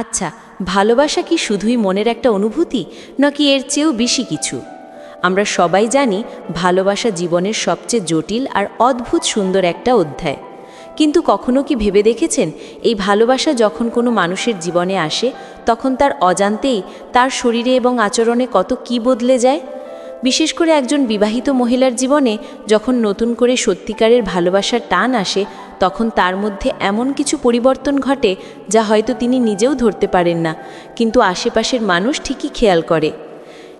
আচ্ছা ভালোবাসা কি শুধুই মনের একটা অনুভূতি, নাকি এর চেয়েও বেশি কিছু? আমরা সবাই জানি ভালোবাসা জীবনের সবচেয়ে জটিল আর অদ্ভুত সুন্দর একটা অধ্যায়। কিন্তু কখনো কি ভেবে দেখেছেন, এই ভালোবাসা যখন কোনো মানুষের জীবনে আসে, তখন তার অজান্তেই তার শরীরে এবং আচরণে কত কি বদলে যায়? বিশেষ করে একজন বিবাহিত মহিলার জীবনে যখন নতুন করে সত্যিকারের ভালোবাসার টান আসে, তখন তার মধ্যে এমন কিছু পরিবর্তন ঘটে যা হয়তো তিনি নিজেও ধরতে পারেন না, কিন্তু আশেপাশের মানুষ ঠিকই খেয়াল করে।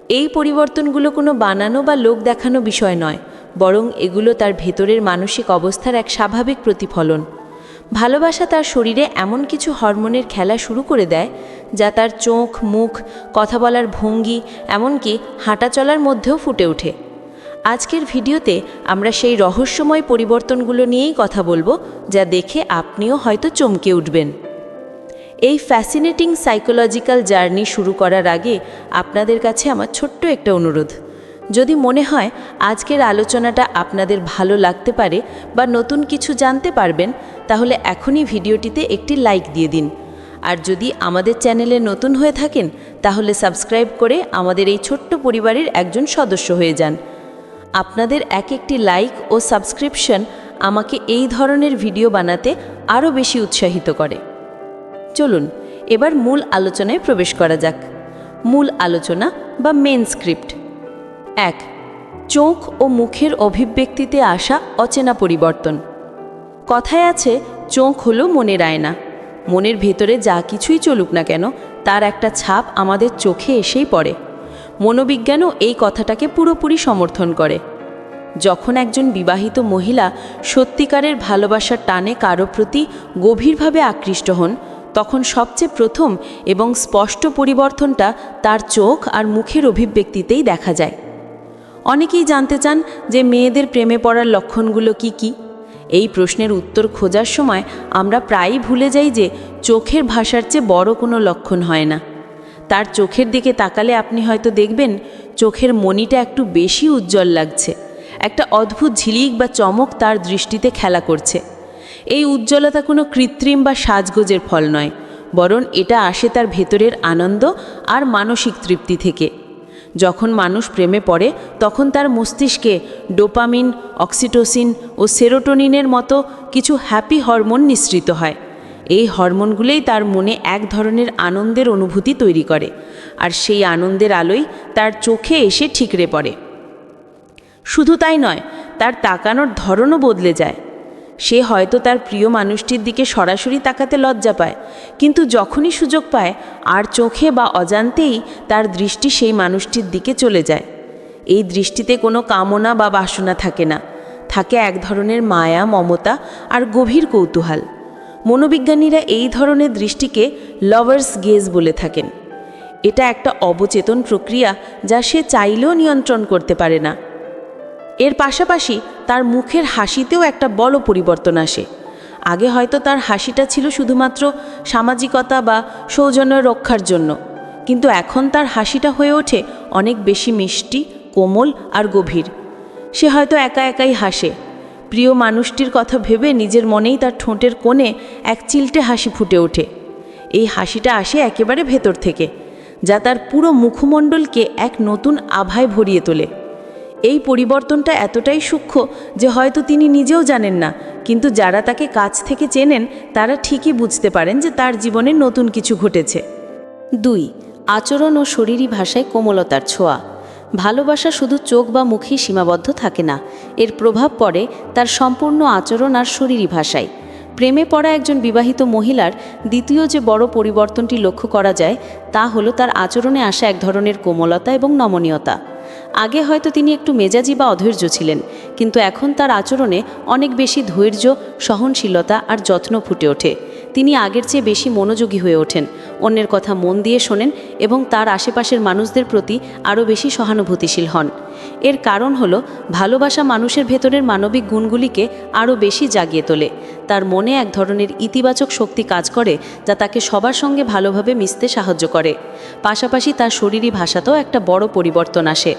এই পরিবর্তনগুলো কোনো বানানো বা লোক দেখানো বিষয় নয়, বরং এগুলো তার ভেতরের মানসিক অবস্থার এক স্বাভাবিক প্রতিফলন। ভালোবাসা তার শরীরে এমন কিছু হরমোনের খেলা শুরু করে দেয় যা তার চোখ, মুখ, কথা বলার ভঙ্গি, এমনকি হাঁটা চলার মধ্যেও ফুটে ওঠে। আজকের ভিডিওতে আমরা সেই রহস্যময় পরিবর্তনগুলো নিয়েই কথা বলব, যা দেখে আপনিও হয়তো চমকে উঠবেন। এই ফ্যাসিনেটিং সাইকোলজিক্যাল জার্নি শুরু করার আগে আপনাদের কাছে আমার ছোট্ট একটা অনুরোধ। যদি মনে হয় আজকের আলোচনাটা আপনাদের ভালো লাগতে পারে বা নতুন কিছু জানতে পারবেন, তাহলে এখনই ভিডিওটিতে একটি লাইক দিয়ে দিন। আর যদি আমাদের চ্যানেলে নতুন হয়ে থাকেন, তাহলে সাবস্ক্রাইব করে আমাদের এই ছোট্ট পরিবারের একজন সদস্য হয়ে যান। আপনাদের এক একটি লাইক ও সাবস্ক্রিপশন আমাকে এই ধরনের ভিডিও বানাতে আরও বেশি উৎসাহিত করে। চলুন, এবার মূল আলোচনায় প্রবেশ করা যাক। মূল আলোচনা বা মেন স্ক্রিপ্ট। এক, চোখ ও মুখের অভিব্যক্তিতে আসা অচেনা পরিবর্তন। কথায় আছে, চোখ হলো মনের আয়না। মনের ভেতরে যা কিছুই চলুক না কেন, তার একটা ছাপ আমাদের চোখে এসেই পড়ে। মনোবিজ্ঞানও এই কথাটাকে পুরোপুরি সমর্থন করে। যখন একজন বিবাহিত মহিলা সত্যিকারের ভালোবাসার টানে কারও প্রতি গভীরভাবে আকৃষ্ট হন, তখন সবচেয়ে প্রথম এবং স্পষ্ট পরিবর্তনটা তার চোখ আর মুখের অভিব্যক্তিতেই দেখা যায়। অনেকেই জানতে চান যে মেয়েদের প্রেমে পড়ার লক্ষণগুলো কি কি? এই প্রশ্নের উত্তর খোঁজার সময় আমরা প্রায়ই ভুলে যাই যে চোখের ভাষার চেয়ে বড় কোনো লক্ষণ হয় না। তার চোখের দিকে তাকালে আপনি হয়তো দেখবেন চোখের মনিটা একটু বেশি উজ্জ্বল লাগছে। একটা অদ্ভুত ঝিলিক বা চমক তার দৃষ্টিতে খেলা করছে। এই উজ্জ্বলতা কোনো কৃত্রিম বা সাজগোজের ফল নয়, বরং এটা আসে তার ভেতরের আনন্দ আর মানসিক তৃপ্তি থেকে। যখন মানুষ প্রেমে পড়ে, তখন তার মস্তিষ্কে ডোপামিন, অক্সিটোসিন ও সেরোটোনিনের মতো কিছু হ্যাপি হরমোন নিঃসৃত হয়। এই হরমোনগুলোই তার মনে এক ধরনের আনন্দের অনুভূতি তৈরি করে আর সেই আনন্দের আলোই তার চোখে এসে ঠিকরে পড়ে। শুধু তাই নয়, তার তাকানোর ধরনও বদলে যায়। সে হয়তো তার প্রিয় মানুষটির দিকে সরাসরি তাকাতে লজ্জা পায়। কিন্তু যখনই সুযোগ পায়, আর চোখে বা অজান্তেই তার দৃষ্টি সেই মানুষটির দিকে চলে যায়। এই দৃষ্টিতে কোনো কামনা বা বাসনা থাকে না। থাকে এক ধরনের মায়া, মমতা আর গভীর কৌতূহল। মনোবিজ্ঞানীরা এই ধরনের দৃষ্টিকে লভার্স গেজ বলে থাকেন। এটা একটা অবচেতন প্রক্রিয়া যা সে চাইলেও নিয়ন্ত্রণ করতে পারে না। এর পাশাপাশি তার মুখের হাসিতেও একটা বড় পরিবর্তন আসে। আগে হয়তো তার হাসিটা ছিল শুধুমাত্র সামাজিকতা বা সৌজন্য রক্ষার জন্য, কিন্তু এখন তার হাসিটা হয়ে ওঠে অনেক বেশি মিষ্টি, কোমল আর গভীর। সে হয়তো একা একাই হাসে। প্রিয় মানুষটির কথা ভেবে নিজের মনেই তার ঠোঁটের কোণে এক চিলটে হাসি ফুটে ওঠে। এই হাসিটা আসে একেবারে ভেতর থেকে, যা তার পুরো মুখমণ্ডলকে এক নতুন আভায় ভরিয়ে তোলে। এই পরিবর্তনটা এতটাই সূক্ষ্ম যে হয়তো তিনি নিজেও জানেন না, কিন্তু যারা তাকে কাছ থেকে চেনেন, তারা ঠিকই বুঝতে পারেন যে তার জীবনে নতুন কিছু ঘটেছে। দুই, আচরণ ও শরীরী ভাষায় কোমলতার ছোঁয়া। ভালোবাসা শুধু চোখ বা মুখেই সীমাবদ্ধ থাকে না, এর প্রভাব পড়ে তার সম্পূর্ণ আচরণ আর শরীরী ভাষায়। প্রেমে পড়া একজন বিবাহিত মহিলার দ্বিতীয় যে বড় পরিবর্তনটি লক্ষ্য করা যায়, তা হলো তার আচরণে আসা এক ধরনের কোমলতা এবং নমনীয়তা। আগে হয়তো তিনি একটু মেজাজি বা অধৈর্য ছিলেন, কিন্তু এখন তার আচরণে অনেক বেশি ধৈর্য, সহনশীলতা আর যত্ন ফুটে ওঠে। তিনি আগের চেয়ে বেশি মনোযোগী হয়ে ওঠেন, অন্যের কথা মন দিয়ে শোনেন এবং তার আশেপাশের মানুষদের প্রতি আরও বেশি সহানুভূতিশীল হন। এর কারণ হল, ভালোবাসা মানুষের ভেতরের মানবিক গুণগুলিকে আরও বেশি জাগিয়ে তোলে। তার মনে এক ধরনের ইতিবাচক শক্তি কাজ করে, যা তাকে সবার সঙ্গে ভালোভাবে মিশতে সাহায্য করে। পাশাপাশি তার শরীরী ভাষাতেও একটা বড় পরিবর্তন আসে।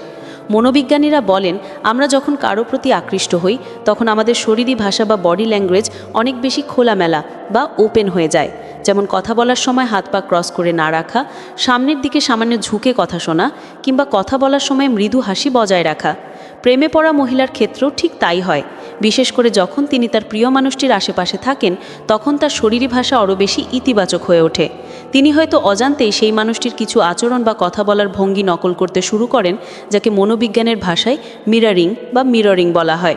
মনোবিজ্ঞানীরা বলেন, আমরা যখন কারও প্রতি আকৃষ্ট হই, তখন আমাদের শরীরী ভাষা বা বডি ল্যাঙ্গুয়েজ অনেক বেশি খোলামেলা বা ওপেন হয়ে যায়। যেমন কথা বলার সময় হাত পা ক্রস করে না রাখা, সামনের দিকে সামান্য ঝুঁকে কথা শোনা, কিংবা কথা বলার সময় মৃদু হাসি বজায় রাখা। প্রেমে পড়া মহিলার ক্ষেত্রেও ঠিক তাই হয়। বিশেষ করে যখন তিনি তার প্রিয় মানুষটির আশেপাশে থাকেন, তখন তার শরীরী ভাষা আরও বেশি ইতিবাচক হয়ে ওঠে। তিনি হয়তো অজান্তেই সেই মানুষটির কিছু আচরণ বা কথা বলার ভঙ্গি নকল করতে শুরু করেন, যাকে মনোবিজ্ঞানের ভাষায় মিরারিং বা মিররিং বলা হয়।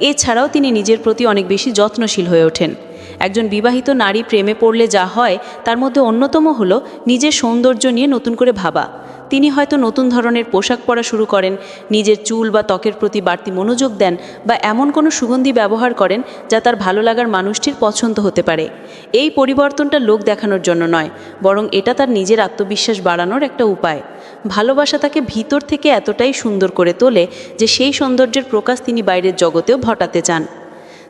এছাড়াও তিনি নিজের প্রতি অনেক বেশি যত্নশীল হয়ে ওঠেন। একজন বিবাহিত নারী প্রেমে পড়লে যা হয়, তার মধ্যে অন্যতম হলো নিজের সৌন্দর্য নিয়ে নতুন করে ভাবা। তিনি হয়তো নতুন ধরনের পোশাক পরা শুরু করেন, নিজের চুল বা ত্বকের প্রতি বাড়তি মনোযোগ দেন বা এমন কোনো সুগন্ধি ব্যবহার করেন যা তার ভালো লাগার মানুষটির পছন্দ হতে পারে। এই পরিবর্তনটা লোক দেখানোর জন্য নয়, বরং এটা তার নিজের আত্মবিশ্বাস বাড়ানোর একটা উপায়। ভালোবাসা তাকে ভিতর থেকে এতটাই সুন্দর করে তোলে যে সেই সৌন্দর্যের প্রকাশ তিনি বাইরের জগতেও ঘটাতে চান।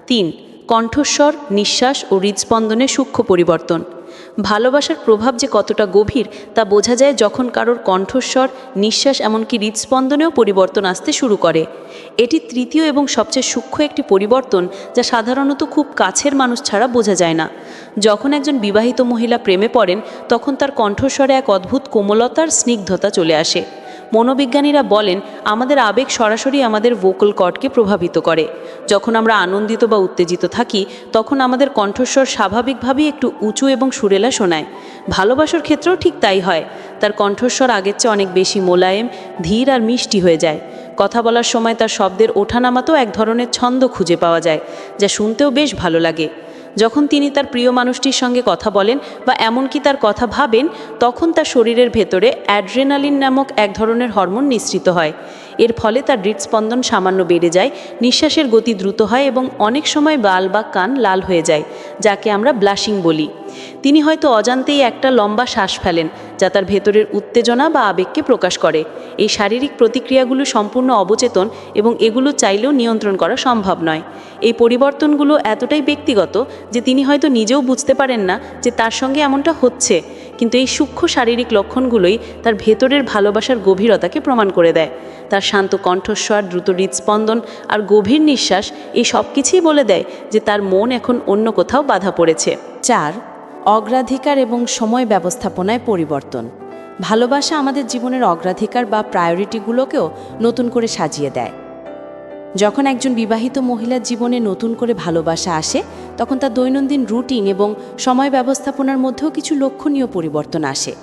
তিন কণ্ঠস্বর, নিঃশ্বাস ও হৃদস্পন্দনে সূক্ষ্ম পরিবর্তন। ভালোবাসার প্রভাব যে কতটা গভীর, তা বোঝা যায় যখন কারোর কণ্ঠস্বর, নিঃশ্বাস এমনকি হৃদস্পন্দনেও পরিবর্তন আসতে শুরু করে। এটি তৃতীয় এবং সবচেয়ে সূক্ষ্ম একটি পরিবর্তন যা সাধারণত খুব কাছের মানুষ ছাড়া বোঝা যায় না। যখন একজন বিবাহিত মহিলা প্রেমে পড়েন, তখন তার কণ্ঠস্বরে এক অদ্ভুত কোমলতার স্নিগ্ধতা চলে আসে। মনোবিজ্ঞানীরা বলেন, আমাদের আবেগ সরাসরি আমাদের ভোকাল কর্ডকে প্রভাবিত করে। যখন আমরা আনন্দিত বা উত্তেজিত থাকি, তখন আমাদের কণ্ঠস্বর স্বাভাবিকভাবেই একটু উঁচু এবং সুরেলা শোনায়। ভালোবাসার ক্ষেত্রেও ঠিক তাই হয়। তার কণ্ঠস্বর আগের চেয়ে অনেক বেশি মোলায়েম, ধীর আর মিষ্টি হয়ে যায়। কথা বলার সময় তার শব্দের ওঠানামাতেও এক ধরনের ছন্দ খুঁজে পাওয়া যায়, যা শুনতেও বেশ ভালো লাগে। যখন তিনি তার প্রিয় মানুষটির সঙ্গে কথা বলেন বা এমনকি তার কথা ভাবেন, তখন তার শরীরের ভেতরে অ্যাড্রেনালিন নামক এক ধরনের হরমোন নিঃসৃত হয়। এর ফলে তার হৃদস্পন্দন সামান্য বেড়ে যায়, নিঃশ্বাসের গতি দ্রুত হয় এবং অনেক সময় বাল বা কান লাল হয়ে যায়, যাকে আমরা ব্লাশিং বলি। তিনি হয়তো অজান্তেই একটা লম্বা শ্বাস ফেলেন, যা তার ভেতরের উত্তেজনা বা আবেগকে প্রকাশ করে। এই শারীরিক প্রতিক্রিয়াগুলো সম্পূর্ণ অবচেতন এবং এগুলো চাইলেও নিয়ন্ত্রণ করা সম্ভব নয়। এই পরিবর্তনগুলো এতটাই ব্যক্তিগত যে তিনি হয়তো নিজেও বুঝতে পারেন না যে তার সঙ্গে এমনটা হচ্ছে। কিন্তু এই সূক্ষ্ম শারীরিক লক্ষণগুলোই তার ভেতরের ভালোবাসার গভীরতাকে প্রমাণ করে দেয়। তার শান্ত কণ্ঠস্বর, দ্রুত হৃদস্পন্দন আর গভীর নিঃশ্বাস এই সব কিছুই বলে দেয় যে তার মন এখন অন্য কোথাও বাধা পড়েছে। চার অগ্রাধিকার এবং সময় ব্যবস্থাপনায় পরিবর্তন। ভালোবাসা আমাদের জীবনের অগ্রাধিকার বা প্রায়োরিটিগুলোকেও নতুন করে সাজিয়ে দেয়। যখন একজন বিবাহিত মহিলার জীবনে নতুন করে ভালোবাসা আসে, তখন তার দৈনন্দিন রুটিন এবং সময় ব্যবস্থাপনার মধ্যেও কিছু লক্ষণীয় পরিবর্তন আসে।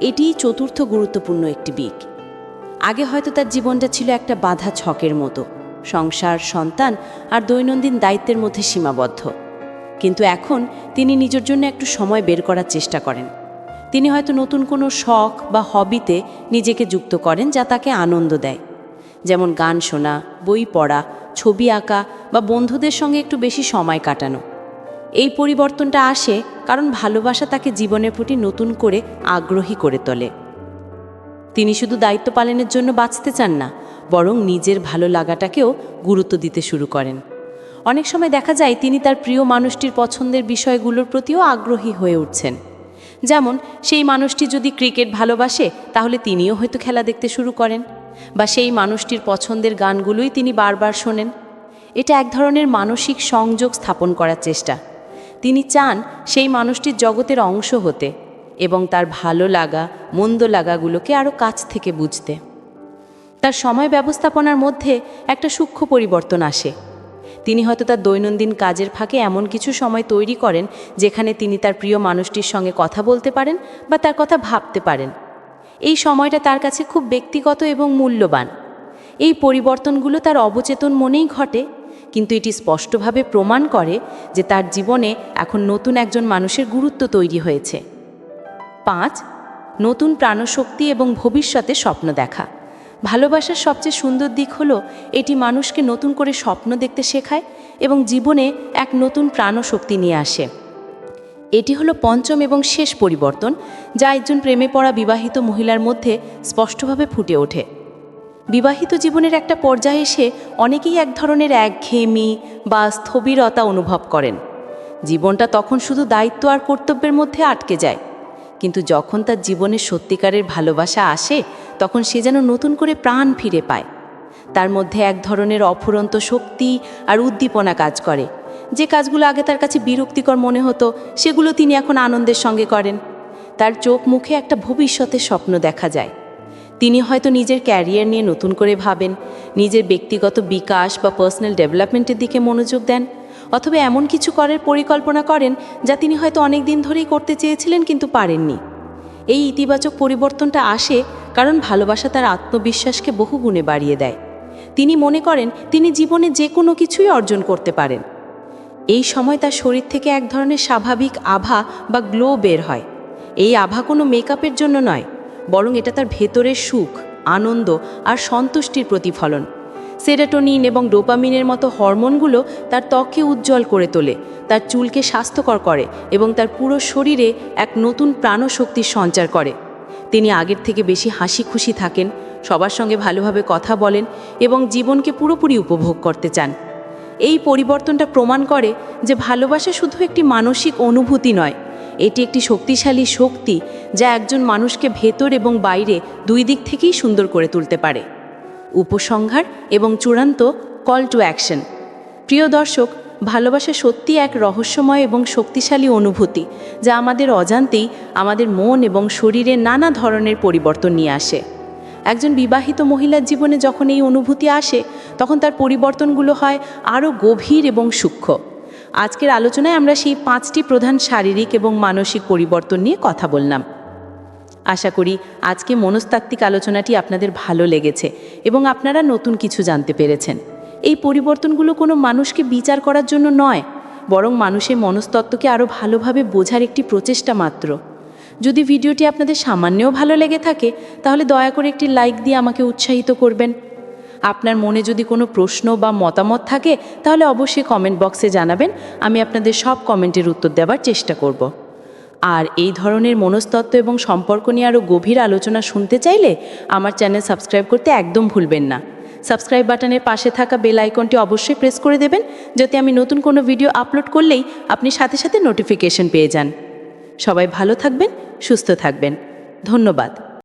এটিই চতুর্থ গুরুত্বপূর্ণ একটি দিক। আগে হয়তো তার জীবনটা ছিল একটা বাঁধা ছকের মতো। সংসার, সন্তান আর দৈনন্দিন দায়িত্বের মধ্যে সীমাবদ্ধ। কিন্তু এখন তিনি নিজের জন্য একটু সময় বের করার চেষ্টা করেন। তিনি হয়তো নতুন কোনো শখ বা হবিতে নিজেকে যুক্ত করেন যা তাকে আনন্দ দেয়। যেমন গান শোনা, বই পড়া, ছবি আঁকা বা বন্ধুদের সঙ্গে একটু বেশি সময় কাটানো। এই পরিবর্তনটা আসে কারণ ভালোবাসা তাকে জীবনের প্রতি নতুন করে আগ্রহী করে তোলে। তিনি শুধু দায়িত্ব পালনের জন্য বাঁচতে চান না, বরং নিজের ভালো লাগাটাকেও গুরুত্ব দিতে শুরু করেন। অনেক সময় দেখা যায় তিনি তার প্রিয় মানুষটির পছন্দের বিষয়গুলোর প্রতিও আগ্রহী হয়ে উঠছেন। যেমন, সেই মানুষটি যদি ক্রিকেট ভালোবাসে, তাহলে তিনিও হয়তো খেলা দেখতে শুরু করেন। বা সেই মানুষটির পছন্দের গানগুলোই তিনি বারবার শোনেন। এটা এক ধরনের মানসিক সংযোগ স্থাপন করার চেষ্টা। তিনি চান সেই মানুষটির জগতের অংশ হতে এবং তার ভালো লাগা, মন্দ লাগাগুলোকে আরও কাছ থেকে বুঝতে। তার সময় ব্যবস্থাপনার মধ্যে একটা সূক্ষ্ম পরিবর্তন আসে। তিনি হয়তো তার দৈনন্দিন কাজের ফাঁকে এমন কিছু সময় তৈরি করেন যেখানে তিনি তার প্রিয় মানুষটির সঙ্গে কথা বলতে পারেন বা তার কথা ভাবতে পারেন। এই সময়টা তার কাছে খুব ব্যক্তিগত এবং মূল্যবান। এই পরিবর্তনগুলো তার অবচেতন মনেই ঘটে, কিন্তু এটি স্পষ্টভাবে প্রমাণ করে যে তার জীবনে এখন নতুন একজন মানুষের গুরুত্ব তৈরি হয়েছে। পাঁচ, নতুন প্রাণশক্তি এবং ভবিষ্যতে স্বপ্ন দেখা। ভালোবাসার সবচেয়ে সুন্দর দিক হলো এটি মানুষকে নতুন করে স্বপ্ন দেখতে শেখায় এবং জীবনে এক নতুন প্রাণশক্তি নিয়ে আসে। এটি হলো পঞ্চম এবং শেষ পরিবর্তন, যা একজন প্রেমে পড়া বিবাহিত মহিলার মধ্যে স্পষ্টভাবে ফুটে ওঠে। বিবাহিত জীবনের একটা পর্যায়ে এসে অনেকেই এক ধরনের একঘেয়েমি বা স্থবিরতা অনুভব করেন। জীবনটা তখন শুধু দায়িত্ব আর কর্তব্যের মধ্যে আটকে যায়। কিন্তু যখন তার জীবনে সত্যিকারের ভালোবাসা আসে তখন সে যেন নতুন করে প্রাণ ফিরে পায়। তার মধ্যে এক ধরনের অফুরন্ত শক্তি আর উদ্দীপনা কাজ করে। যে কাজগুলো আগে তার কাছে বিরক্তিকর মনে হতো, সেগুলো তিনি এখন আনন্দের সঙ্গে করেন। তার চোখ মুখে একটা ভবিষ্যতের স্বপ্ন দেখা যায়। তিনি হয়তো নিজের ক্যারিয়ার নিয়ে নতুন করে ভাবেন, নিজের ব্যক্তিগত বিকাশ বা পার্সোনাল ডেভেলপমেন্টের দিকে মনোযোগ দেন, অথবা এমন কিছু করার পরিকল্পনা করেন যা তিনি হয়তো অনেক দিন ধরেই করতে চেয়েছিলেন কিন্তু পারেননি। এই ইতিবাচক পরিবর্তনটা আসে কারণ ভালোবাসা তার আত্মবিশ্বাসকে বহু গুণে বাড়িয়ে দেয়। তিনি মনে করেন, তিনি জীবনে যে কোনো কিছুই অর্জন করতে পারেন। এই সময় তার শরীর থেকে এক ধরনের স্বাভাবিক আভা বা গ্লো বের হয়। এই আভা কোনো মেকআপের জন্য নয়, বরং এটা তার ভেতরের সুখ, আনন্দ আর সন্তুষ্টির প্রতিফলন। সেরাটোনিন এবং ডোপামিনের মতো হরমোনগুলো তার ত্বককে উজ্জ্বল করে তোলে, তার চুলকে স্বাস্থ্যকর করে এবং তার পুরো শরীরে এক নতুন প্রাণশক্তির সঞ্চার করে। তিনি আগের থেকে বেশি হাসি খুশি থাকেন, সবার সঙ্গে ভালোভাবে কথা বলেন এবং জীবনকে পুরোপুরি উপভোগ করতে চান। এই পরিবর্তনটা প্রমাণ করে যে ভালোবাসা শুধু একটি মানসিক অনুভূতি নয়, এটি একটি শক্তিশালী শক্তি যা একজন মানুষকে ভেতর এবং বাইরে দুই দিক থেকেই সুন্দর করে তুলতে পারে। উপসংহার এবং চূড়ান্ত কল টু অ্যাকশন প্রিয় দর্শক ভালোবাসা সত্যি এক রহস্যময় এবং শক্তিশালী অনুভূতি, যা আমাদের অজান্তেই আমাদের মন এবং শরীরে নানা ধরনের পরিবর্তন নিয়ে আসে। একজন বিবাহিত মহিলার জীবনে যখন এই অনুভূতি আসে, তখন তার পরিবর্তনগুলো হয় আরও গভীর এবং সূক্ষ্ম। আজকের আলোচনায় আমরা সেই পাঁচটি প্রধান শারীরিক এবং মানসিক পরিবর্তন নিয়ে কথা বললাম। আশা করি আজকে মনস্তাত্ত্বিক আলোচনাটি আপনাদের ভালো লেগেছে এবং আপনারা নতুন কিছু জানতে পেরেছেন। এই পরিবর্তনগুলো কোনো মানুষকে বিচার করার জন্য নয়, বরং মানুষের মনস্তত্ত্বকে আরও ভালোভাবে বোঝার একটি প্রচেষ্টা মাত্র। যদি ভিডিওটি আপনাদের সামান্যও ভালো লেগে থাকে, তাহলে দয়া করে একটি লাইক দিয়ে আমাকে উৎসাহিত করবেন। আপনার মনে যদি কোনো প্রশ্ন বা মতামত থাকে, তাহলে অবশ্যই কমেন্ট বক্সে জানাবেন, আমি আপনাদের সব কমেন্টের উত্তর দেওয়ার চেষ্টা করব। আর এই ধরনের মনস্তত্ত্ব এবং সম্পর্ক নিয়ে আরও গভীর আলোচনা শুনতে চাইলে আমার চ্যানেল সাবস্ক্রাইব করতে একদম ভুলবেন না। সাবস্ক্রাইব বাটনের পাশে থাকা বেল আইকনটি অবশ্যই প্রেস করে দেবেন, যাতে আমি নতুন কোনো ভিডিও আপলোড করলেই আপনি সাথে সাথে নোটিফিকেশন পেয়ে যান। সবাই ভালো থাকবেন, সুস্থ থাকবেন। ধন্যবাদ।